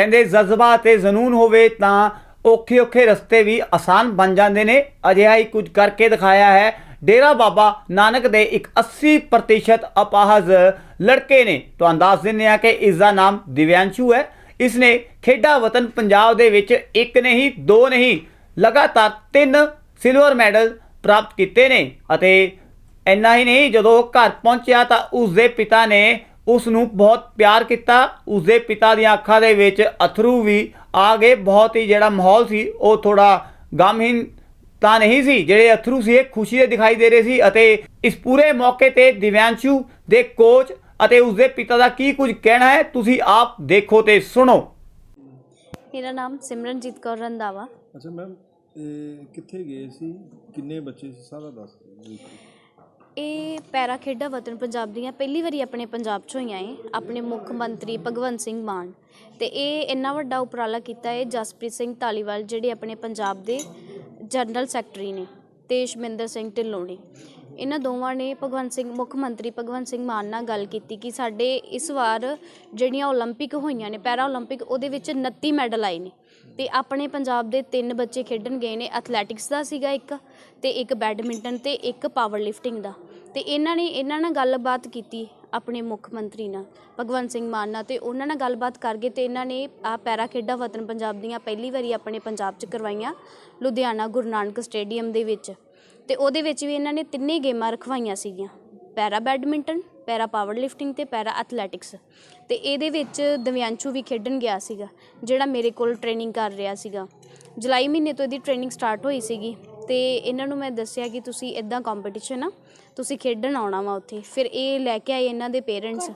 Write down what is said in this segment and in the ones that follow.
ਕਹਿੰਦੇ ਜਜ਼ਬਾ ਤੇ ਜਨੂਨ ਹੋਵੇ ਤਾਂ ਔਖੇ ਔਖੇ ਰਸਤੇ ਵੀ ਆਸਾਨ ਬਣ ਜਾਂਦੇ ਨੇ। ਅਜਿਹਾ ਹੀ ਕੁਝ ਕਰਕੇ ਦਿਖਾਇਆ ਹੈ। ਡੇਰਾ ਬਾਬਾ ਨਾਨਕ ਦੇ ਇੱਕ 80% ਅਪਾਹਜ ਲੜਕੇ ਨੇ। ਤੁਹਾਨੂੰ ਦੱਸ ਦਿੰਦੇ ਆ ਕਿ ਇਸ ਦਾ ਨਾਮ ਦਿਵਿਆਂਸ਼ੂ ਹੈ। ਇਸ ਨੇ ਖੇਡਾਂ ਵਤਨ ਪੰਜਾਬ ਦੇ ਵਿੱਚ ਇੱਕ ਨਹੀਂ, ਦੋ ਨਹੀਂ, ਲਗਾਤਾਰ ਤਿੰਨ ਸਿਲਵਰ ਮੈਡਲ ਪ੍ਰਾਪਤ ਕੀਤੇ ਨੇ। ਅਤੇ ਇੰਨਾ ਹੀ ਨਹੀਂ, ਜਦੋਂ ਘਰ ਪਹੁੰਚਿਆ ਤਾਂ ਉਸ ਦੇ ਪਿਤਾ ਨੇ ਉਸ ਨੂੰ ਬਹੁਤ ਪਿਆਰ ਕੀਤਾ। ਉਸ ਦੇ ਪਿਤਾ ਦੀਆਂ ਅੱਖਾਂ ਦੇ ਵਿੱਚ ਅਥਰੂ ਵੀ ਆ ਗਏ। ਬਹੁਤ ਹੀ ਜਿਹੜਾ ਮਾਹੌਲ ਸੀ ਉਹ ਥੋੜਾ ਗਮਹੀਨ ਤਾਂ ਨਹੀਂ ਸੀ। ਜਿਹੜੇ ਅਥਰੂ ਸੀ ਇਹ ਖੁਸ਼ੀ ਦੇ ਦਿਖਾਈ ਦੇ ਰਹੇ ਸੀ ਅਤੇ ਇਸ ਪੂਰੇ ਮੌਕੇ ਤੇ ਦਿਵਿਆਂਸ਼ੂ ਦੇ ਕੋਚ ਅਤੇ ਉਸ ਦੇ ਪਿਤਾ ਦਾ ਕੀ ਕੁਝ ਕਹਿਣਾ ਹੈ ਤੁਸੀਂ ਆਪ ਦੇਖੋ ਤੇ ਸੁਣੋ। ਮੇਰਾ ਨਾਮ ਸਿਮਰਨਜੀਤ ਕੌਰ ਰੰਦਾਵਾ ਅੱਛਾ ਮੈਮ ਇਹ ਕਿੱਥੇ ਗਏ ਸੀ? ਕਿੰਨੇ ਬੱਚੇ ਸੀ? ਸਾਰਾ ਦੱਸ ਦਿਓ। ਇਹ ਪੈਰਾ ਖੇਡਾਂ ਵਤਨ ਪੰਜਾਬ ਦੀਆਂ ਪਹਿਲੀ ਵਾਰੀ ਆਪਣੇ ਪੰਜਾਬ 'ਚ ਹੋਈਆਂ ਏ ਆਪਣੇ ਮੁੱਖ ਮੰਤਰੀ ਭਗਵੰਤ ਸਿੰਘ ਮਾਨ। ਅਤੇ ਇਹ ਇੰਨਾ ਵੱਡਾ ਉਪਰਾਲਾ ਕੀਤਾ ਹੈ ਜਸਪ੍ਰੀਤ ਸਿੰਘ ਧਾਲੀਵਾਲ, ਜਿਹੜੇ ਆਪਣੇ ਪੰਜਾਬ ਦੇ ਜਨਰਲ ਸੈਕਟਰੀ ਨੇ ਅਤੇ ਸ਼ਮਿੰਦਰ ਸਿੰਘ ਢਿੱਲੋਂ ਨੇ। ਇਹਨਾਂ ਦੋਵਾਂ ਨੇ ਭਗਵੰਤ ਸਿੰਘ ਮੁੱਖ ਮੰਤਰੀ ਭਗਵੰਤ ਸਿੰਘ ਮਾਨ ਨਾਲ ਗੱਲ ਕੀਤੀ ਕਿ ਸਾਡੇ ਇਸ ਵਾਰ ਜਿਹੜੀਆਂ 올림픽 ਹੋਈਆਂ ਨੇ ਪੈਰਾ 올림픽 ਉਹਦੇ ਵਿੱਚ 29 ਮੈਡਲ ਆਏ ਨੇ ਤੇ ਆਪਣੇ ਪੰਜਾਬ ਦੇ ਤਿੰਨ ਬੱਚੇ ਖੇਡਣ ਗਏ ਨੇ ਐਥਲੈਟਿਕਸ ਦਾ ਸੀਗਾ ਇੱਕ ਤੇ ਇੱਕ ਬੈਡਮਿੰਟਨ ਤੇ ਇੱਕ ਪਾਵਰ ਲਿਫਟਿੰਗ ਦਾ ਤੇ ਇਹਨਾਂ ਨੇ ਇਹਨਾਂ ਨਾਲ ਗੱਲਬਾਤ ਕੀਤੀ ਆਪਣੇ ਮੁੱਖ ਮੰਤਰੀ ਨਾਲ ਭਗਵੰਤ ਸਿੰਘ ਮਾਨ ਨਾਲ ਤੇ ਉਹਨਾਂ ਨਾਲ ਗੱਲਬਾਤ ਕਰਕੇ ਤੇ ਇਹਨਾਂ ਨੇ ਆ ਪੈਰਾ ਖੇਡਾਂ ਵਤਨ ਪੰਜਾਬ ਦੀਆਂ ਪਹਿਲੀ ਵਾਰੀ ਆਪਣੇ ਪੰਜਾਬ 'ਚ ਕਰਵਾਈਆਂ ਲੁਧਿਆਣਾ ਗੁਰੂ ਨਾਨਕ ਸਟੇਡੀਅਮ ਦੇ ਵਿੱਚ ਤੇ ਉਹਦੇ ਵਿੱਚ ਵੀ ਇਹਨਾਂ ਨੇ ਤਿੰਨੇ ਗੇਮਾਂ ਰਖਵਾਈਆਂ ਸੀਗੀਆਂ। Para badminton, para power lifting ਤੇ ਪੈਰਾ ਐਥਲੈਟਿਕਸ। ਤੇ ਇਹਦੇ ਵਿੱਚ ਦਵਿਆਂਸ਼ੂ ਵੀ ਖੇਡਣ ਗਿਆ ਸੀਗਾ, ਜਿਹੜਾ ਮੇਰੇ ਕੋਲ ਟ੍ਰੇਨਿੰਗ ਕਰ ਰਿਹਾ ਸੀਗਾ। ਜੁਲਾਈ ਮਹੀਨੇ ਤੋਂ ਇਹਦੀ ਟ੍ਰੇਨਿੰਗ ਸਟਾਰਟ ਹੋਈ ਸੀਗੀ ਤੇ ਇਹਨਾਂ ਨੂੰ ਮੈਂ ਦੱਸਿਆ ਕਿ ਤੁਸੀਂ ਇਦਾਂ ਕੰਪੀਟੀਸ਼ਨ ਆ, ਤੁਸੀਂ ਖੇਡਣ ਆਉਣਾ ਵਾ ਉੱਥੇ। ਫਿਰ ਇਹ ਲੈ ਕੇ ਆਏ ਇਹਨਾਂ ਦੇ ਪੇਰੈਂਟਸ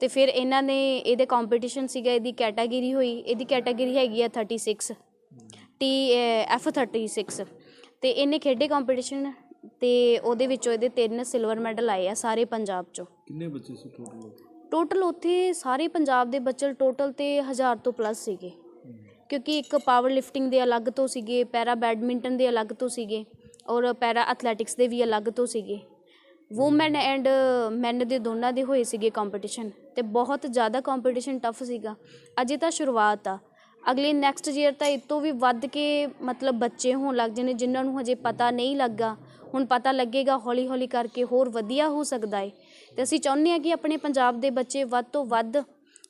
ਤੇ ਫਿਰ ਇਹਨਾਂ ਨੇ ਇਹਦੇ ਕੰਪੀਟੀਸ਼ਨ ਸੀਗਾ, ਇਹਦੀ ਕੈਟਾਗਰੀ ਹੋਈ, ਇਹਦੀ ਕੈਟਾਗਰੀ ਹੈਗੀ ਆ 36 ਟੀ F36 ਅਤੇ ਇਹਨੇ ਖੇਡੇ ਕੰਪੀਟੀਸ਼ਨ ਤੇ ਉਹਦੇ ਵਿੱਚੋਂ ਇਹਦੇ ਤਿੰਨ ਸਿਲਵਰ ਮੈਡਲ ਆਏ ਆ ਸਾਰੇ ਪੰਜਾਬ 'ਚੋਂ। ਕਿੰਨੇ ਬੱਚੇ ਸੀ ਟੋਟਲ ਟੋਟਲ ਉੱਥੇ ਸਾਰੇ ਪੰਜਾਬ ਦੇ ਬੱਚੇ ਟੋਟਲ ਤੇ 1000 ਤੋਂ ਪਲੱਸ ਸੀਗੇ। ਕਿਉਂਕਿ ਇੱਕ ਪਾਵਰ ਲਿਫਟਿੰਗ ਦੇ ਅਲੱਗ ਤੋਂ ਸੀਗੇ ਪੈਰਾ ਬੈਡਮਿੰਟਨ ਦੇ ਅਲੱਗ ਤੋਂ ਸੀਗੇ ਔਰ ਪੈਰਾ ਐਥਲੈਟਿਕਸ ਦੇ ਵੀ ਅਲੱਗ ਤੋਂ ਸੀਗੇ। ਔਮਨ ਐਂਡ ਮੈਨ ਦੇ ਦੋਨਾਂ ਦੇ ਹੋਏ ਸੀਗੇ ਕੰਪੀਟੀਸ਼ਨ ਤੇ ਬਹੁਤ ਜ਼ਿਆਦਾ ਕੰਪੀਟੀਸ਼ਨ ਟਫ ਸੀਗਾ। ਅਜੇ ਤਾਂ ਸ਼ੁਰੂਆਤ ਆ। ਅਗਲੇ ਨੈਕਸਟ ਈਅਰ ਤਾਂ ਇਹ ਤੋਂ ਵੀ ਵੱਧ ਕੇ ਮਤਲਬ ਬੱਚੇ ਹੋਣ ਲੱਗ ਜਾਣੇ ਜਿਨ੍ਹਾਂ ਨੂੰ ਹਜੇ ਪਤਾ ਨਹੀਂ ਲੱਗਾ। ਹੁਣ ਪਤਾ ਲੱਗੇਗਾ ਹੌਲੀ ਹੌਲੀ ਕਰਕੇ ਹੋਰ ਵਧੀਆ ਹੋ ਸਕਦਾ ਹੈ ਤੇ ਅਸੀਂ ਚਾਹੁੰਦੇ ਹਾਂ ਕਿ ਆਪਣੇ ਪੰਜਾਬ ਦੇ ਬੱਚੇ ਵੱਧ ਤੋਂ ਵੱਧ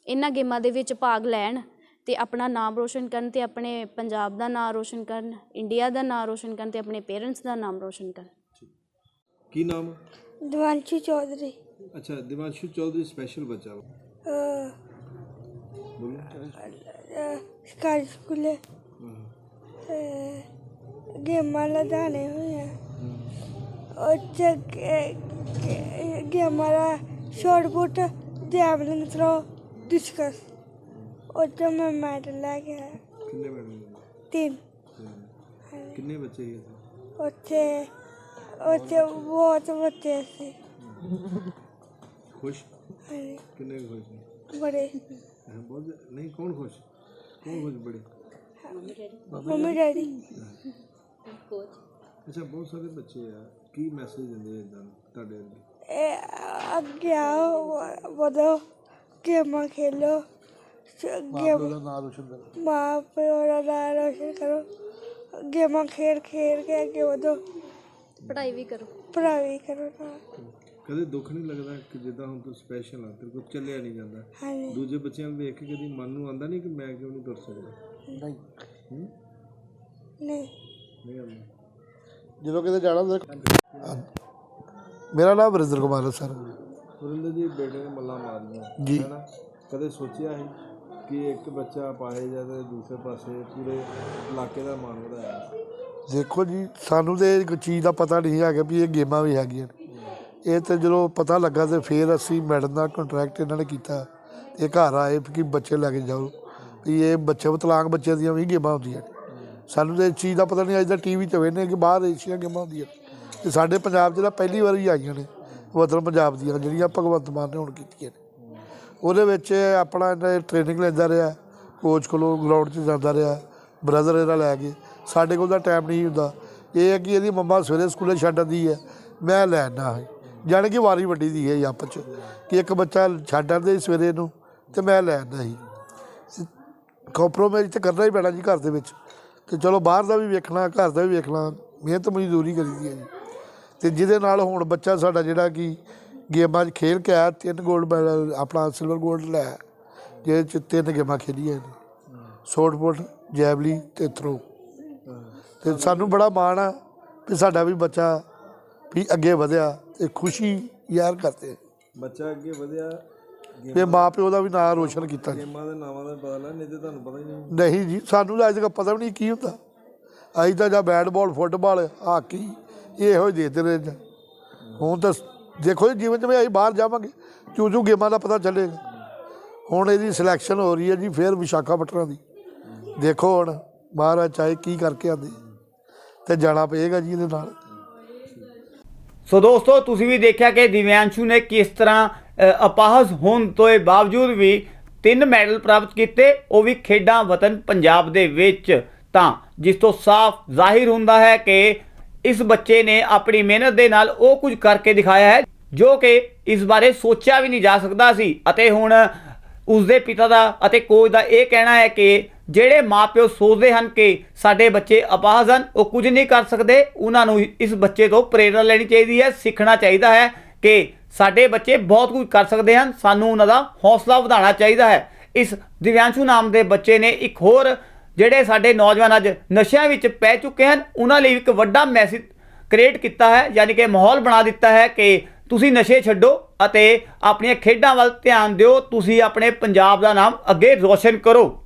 ਇਹਨਾਂ ਗੇਮਾਂ ਦੇ ਵਿੱਚ ਭਾਗ ਲੈਣ ਤੇ ਆਪਣਾ ਨਾਮ ਰੋਸ਼ਨ ਕਰਨ ਤੇ ਆਪਣੇ ਪੰਜਾਬ ਦਾ ਨਾਮ ਰੋਸ਼ਨ ਕਰਨ ਇੰਡੀਆ ਦਾ ਨਾਮ ਰੋਸ਼ਨ ਕਰਨ ਤੇ ਆਪਣੇ ਪੇਰੈਂਟਸ ਦਾ ਨਾਮ ਰੋਸ਼ਨ ਕਰਨ। ਕੀ ਨਾਮ? ਦਿਵਾਂਸ਼ੂ ਚੌਧਰੀ। ਅੱਛਾ ਦਿਵਾਂਸ਼ੂ ਚੌਧਰੀ ਸਪੈਸ਼ਲ ਬੱਚਾ ਵਾ। ਅਹ, ਸਰਕਾਰੀ ਸਕੂਲੇ ਅਹ, ਗੇਮਾਂ ਲਗਾਣੇ ਹੋਈਆਂ। ਉਹ ਚ ਗੇਮਾਂ ਦਾ shot put javelin throw discus ਚ ਮੈਂ ਮੈਡਲ ਲੈ ਕੇ ਆਇਆ। ਕਿੰਨੇ ਮੈਡਲ ਤਿੰਨ। ਕਿੰਨੇ ਬੱਚੇ ਸੀ ਇੱਥੇ? ਉੱਥੇ ਉੱਥੇ ਬਹੁਤ ਬੱਚੇ ਸੀ। ਖੁਸ਼? ਹਾਂਜੀ, ਕਿੰਨੇ ਕੁ ਖੁਸ਼ ਨੇ ਬੜੇ। ਹਾਂ, ਬਹੁਤ ਨਹੀਂ ਕੌਣ ਖੁਸ਼? ਕੌਣ ਖੁਸ਼ ਬੜੇ? Mummy daddy. ਅੱਛਾ ਬਹੁਤ ਸਾਰੇ ਬੱਚੇ ਆ ਕੀ ਮੈਸੇਜ ਦਿੰਦੇ ਇਦਾਂ ਤੁਹਾਡੇ ਅੱਗੇ? ਇਹ ਅੱਗੇ ਆਓ ਵਧੋ ਗੇਮਾਂ ਖੇਲੋ ਗੇਮ ਨਾਮ ਰੋਸ਼ਨ ਕਰ। ਮਾਂ ਪਿਓ ਦਾ ਨਾਮ ਰੋਸ਼ਨ ਕਰੋ ਗੇਮਾਂ ਖੇਡ ਖੇਡ ਕੇ ਅੱਗੇ ਵਧੋ। ਪੜ੍ਹਾਈ ਵੀ ਕਰੋ। ਪੜ੍ਹਾਈ ਕਰੋ। ਨਾਲ ਕਦੇ ਦੁੱਖ ਨਹੀਂ ਲੱਗਦਾ ਕਿ ਜਿੱਦਾਂ ਹੁਣ ਤੂੰ ਸਪੈਸ਼ਲ ਆ ਤੇਰੇ ਕੋਲ ਚੱਲਿਆ ਨਹੀਂ ਜਾਂਦਾ। ਹਾਂਜੀ। ਦੂਜੇ ਬੱਚਿਆਂ ਨੂੰ ਵੇਖ ਕੇ ਕਦੀ ਮਨ ਨੂੰ ਆਉਂਦਾ ਨਹੀਂ ਕਿ ਮੈਂ ਕਿਉਂ ਨਹੀਂ ਤੁਰ ਸਕਦਾ? ਨਹੀਂ। ਨਹੀਂ। ਆਉਂਦਾ। ਜਦੋਂ ਕਿਤੇ ਜਾਣਾ ਹੁੰਦਾ ਮੇਰਾ ਨਾਮ ਵਰਿੰਦਰ ਕੁਮਾਰ ਹੈ ਸਰ। ਸੁਰਿੰਦਰ ਜੀ ਬੇਟੇ ਨੇ ਮੱਲਾ ਮਾਰੀਆਂ। ਜੀ। ਹੈਨਾ ਕਦੇ ਸੋਚਿਆ ਸੀ ਕਿ ਇੱਕ ਬੱਚਾ ਪਾਏ ਜਾ ਤੇ ਦੂਸਰੇ ਪਾਸੇ ਪੂਰੇ ਇਲਾਕੇ ਦਾ ਮਾਣ ਵਧਾਇਆ। ਦੇਖੋ ਜੀ ਸਾਨੂੰ ਤੇ ਇੱਕ ਚੀਜ਼ ਦਾ ਪਤਾ ਨਹੀਂ ਹੈਗਾ ਵੀ ਇਹ ਗੇਮਾਂ ਵੀ ਹੈਗੀਆਂ ਨੇ। ਇਹ ਤੇ ਜਦੋਂ ਪਤਾ ਲੱਗਾ ਤੇ ਫਿਰ ਅਸੀਂ ਮੈਡਮ ਦਾ ਕੰਟਰੈਕਟ ਇਹਨਾਂ ਨੇ ਕੀਤਾ। ਇਹ ਘਰ ਆਏ ਕਿ ਬੱਚੇ ਲੈ ਕੇ ਜਾਓ। ਵੀ ਇਹ ਬੱਚੇ ਵਿਕਲਾਂਗ ਬੱਚੇ ਦੀਆਂ ਵੀ ਗੇਮਾਂ ਹੁੰਦੀਆਂ ਨੇ। ਸਾਨੂੰ ਤੇ ਇਸ ਚੀਜ਼ ਦਾ ਪਤਾ ਨਹੀਂ, ਅੱਜ ਦਾ ਟੀਵੀ 'ਚ ਵੇਖਦੇ ਕਿ ਬਾਹਰ ਏਸ਼ੀਆ ਗੇਮਾਂ ਹੁੰਦੀਆਂ ਨੇ। ਤੇ ਸਾਡੇ ਪੰਜਾਬ 'ਚ ਤਾਂ ਪਹਿਲੀ ਵਾਰੀ ਆਈਆਂ ਨੇ, ਵਤਨ ਪੰਜਾਬ ਦੀਆਂ, ਜਿਹੜੀਆਂ ਭਗਵੰਤ ਮਾਨ ਨੇ ਹੁਣ ਕੀਤੀਆਂ ਨੇ। ਉਹਦੇ ਵਿੱਚ ਆਪਣਾ ਇਹਨਾਂ ਟ੍ਰੇਨਿੰਗ ਲੈਂਦਾ ਰਿਹਾ ਕੋਚ ਕੋਲੋਂ ਗਰਾਊਂਡ 'ਚ ਜਾਂਦਾ ਰਿਹਾ ਬ੍ਰਦਰ ਇਹਦਾ ਲੈ ਕੇ। ਸਾਡੇ ਕੋਲ ਤਾਂ ਟਾਈਮ ਨਹੀਂ ਹੁੰਦਾ। ਇਹ ਹੈ ਕਿ ਇਹਦੀ ਮੰਮਾ ਸਵੇਰੇ ਸਕੂਲੇ ਛੱਡ ਆਉਂਦੀ ਹੈ, ਮੈਂ ਲੈਣਾ ਹੈ। ਜਾਣੀ ਕਿ ਵਾਰੀ ਵੱਡੀ ਦੀ ਹੈ ਆਪਸ 'ਚ, ਕਿ ਇੱਕ ਬੱਚਾ ਛੱਡ ਆਉਂਦੇ ਸੀ ਸਵੇਰੇ ਨੂੰ ਤੇ ਮੈਂ ਲੈ ਆਉਂਦਾ ਸੀ। ਕੰਪਰੋਮਾਈਜ਼ ਤੇ ਕਰਨਾ ਹੀ ਪੈਣਾ ਜੀ ਘਰ ਦੇ ਵਿੱਚ। ਤੇ ਚਲੋ ਬਾਹਰ ਦਾ ਵੀ ਵੇਖਣਾ, ਘਰ ਦਾ ਵੀ ਵੇਖਣਾ, ਮਿਹਨਤ ਮਜ਼ਦੂਰੀ ਕਰੀਦੀ ਹੈ ਜੀ। ਤੇ ਜਿਹਦੇ ਨਾਲ ਹੁਣ ਬੱਚਾ ਸਾਡਾ ਜਿਹੜਾ ਕਿ ਗੇਮਾਂ 'ਚ ਖੇਲ ਕੇ ਆਇਆ, ਤਿੰਨ 골ਡ ਮੈਡਲ ਆਪਣਾ ਸਿਲਵਰ 골ਡ ਲੈ ਜਿਹਦੇ 'ਚ ਤਿੰਨ ਗੇਮਾਂ ਖੇਡੀਆਂ ਨੇ ਸ਼ਾਰਟ ਪੁੱਟ ਜੈਵਲੀ ਤੇ ਥਰੋ ਤੇ ਸਾਨੂੰ ਬੜਾ ਮਾਣ ਆ ਕਿ ਸਾਡਾ ਵੀ ਬੱਚਾ ਵੀ ਅੱਗੇ ਵਧਿਆ। ਤੇ ਖੁਸ਼ੀ ਯਾਰ ਕਰਦੇ ਬੱਚਾ ਅੱਗੇ ਵਧਿਆ ਤੇ ਮਾਂ ਪਿਓ ਦਾ ਵੀ ਨਾਂ ਰੋਸ਼ਨ ਕੀਤਾ ਜੀ। ਗੇਮਾਂ ਦੇ ਨਾਵਾਂ ਦਾ ਪਤਾ ਲੱਗ ਨਹੀਂ ਤੇ ਤੁਹਾਨੂੰ ਪਤਾ ਹੀ ਨਹੀਂ। ਨਹੀਂ ਜੀ ਸਾਨੂੰ ਤਾਂ ਅੱਜ ਤੱਕ ਪਤਾ ਵੀ ਨਹੀਂ ਕੀ ਹੁੰਦਾ। ਅਸੀਂ ਤਾਂ ਜਾਂ ਬੈਟ ਬਾਲ ਫੁੱਟਬਾਲ ਹਾਕੀ ਇਹੋ ਹੀ ਦੇਖਦੇ ਰਹੇ ਹੁਣ ਤਾਂ ਦੇਖੋ ਜੀ ਜੀਵਨ 'ਚ ਵੀ ਅਸੀਂ ਬਾਹਰ ਜਾਵਾਂਗੇ ਚੂ ਚੂ ਗੇਮਾਂ ਦਾ ਪਤਾ ਚੱਲੇਗਾ। ਹੁਣ ਇਹਦੀ ਸਿਲੈਕਸ਼ਨ ਹੋ ਰਹੀ ਹੈ ਜੀ ਫੇਰ ਵਿਸ਼ਾਖਾਪਟਨਮ ਦੀ। ਦੇਖੋ ਹੁਣ ਮਹਾਰਾਜ ਚਾਹੇ ਕੀ ਕਰਕੇ ਆਂਦੇ ਤੇ ਜਾਣਾ ਪਏਗਾ ਜੀ ਇਹਦੇ ਨਾਲ। ਸੋ ਦੋਸਤੋ ਤੁਸੀਂ ਵੀ ਦੇਖਿਆ ਕਿ ਦਿਵਿਆਂਸ਼ੂ ਨੇ ਕਿਸ ਤਰ੍ਹਾਂ ਅ, ਅਪਾਹਜ ਹੋਣ ਤੋਂ ਬਾਵਜੂਦ ਵੀ ਤਿੰਨ ਮੈਡਲ ਪ੍ਰਾਪਤ ਕੀਤੇ ਉਹ ਵੀ ਖੇਡਾਂ ਵਤਨ ਪੰਜਾਬ ਦੇ ਵਿੱਚ। ਤਾਂ ਜਿਸ ਤੋਂ ਸਾਫ਼ ਜ਼ਾਹਿਰ ਹੁੰਦਾ ਹੈ ਕਿ ਇਸ ਬੱਚੇ ਨੇ ਆਪਣੀ ਮਿਹਨਤ ਦੇ ਨਾਲ ਉਹ ਕੁਝ ਕਰਕੇ ਦਿਖਾਇਆ ਹੈ ਜੋ ਕਿ ਇਸ ਬਾਰੇ ਸੋਚਿਆ ਵੀ ਨਹੀਂ ਜਾ ਸਕਦਾ ਸੀ। ਅਤੇ ਹੁਣ ਉਸਦੇ ਪਿਤਾ ਦਾ ਅਤੇ ਕੋਚ ਦਾ ਇਹ ਕਹਿਣਾ ਹੈ ਕਿ ਜਿਹੜੇ ਮਾਪਿਓ ਸੋਚਦੇ ਹਨ ਕਿ ਸਾਡੇ ਬੱਚੇ ਅਪਾਹਜ ਹਨ, ਉਹ ਕੁਝ ਨਹੀਂ ਕਰ ਸਕਦੇ। ਉਹਨਾਂ ਨੂੰ ਇਸ ਬੱਚੇ ਤੋਂ ਪ੍ਰੇਰਣਾ ਲੈਣੀ ਚਾਹੀਦੀ ਹੈ, ਸਿੱਖਣਾ ਚਾਹੀਦਾ ਹੈ ਕਿ ਸਾਡੇ ਬੱਚੇ ਬਹੁਤ ਕੁਝ ਕਰ ਸਕਦੇ ਹਨ, ਸਾਨੂੰ ਉਹਨਾਂ ਦਾ ਹੌਸਲਾ ਵਧਾਉਣਾ ਚਾਹੀਦਾ ਹੈ। ਇਸ ਦਿਵਿਆਂਸ਼ੂ ਨਾਮ ਦੇ ਬੱਚੇ ਨੇ ਇੱਕ ਹੋਰ, ਜਿਹੜੇ ਸਾਡੇ ਨੌਜਵਾਨ ਅੱਜ ਨਸ਼ਿਆਂ ਵਿੱਚ ਪੈ ਚੁੱਕੇ ਹਨ, ਉਹਨਾਂ ਲਈ ਇੱਕ ਵੱਡਾ ਮੈਸੇਜ ਕ੍ਰੀਏਟ ਕੀਤਾ ਹੈ, ਯਾਨੀ ਕਿ ਮਾਹੌਲ ਬਣਾ ਦਿੱਤਾ ਹੈ ਕਿ ਤੁਸੀਂ ਨਸ਼ੇ ਛੱਡੋ ਅਤੇ ਆਪਣੀਆਂ ਖੇਡਾਂ ਵੱਲ ਧਿਆਨ ਦਿਓ, ਤੁਸੀਂ ਆਪਣੇ ਪੰਜਾਬ ਦਾ ਨਾਮ ਅੱਗੇ ਰੋਸ਼ਨ ਕਰੋ।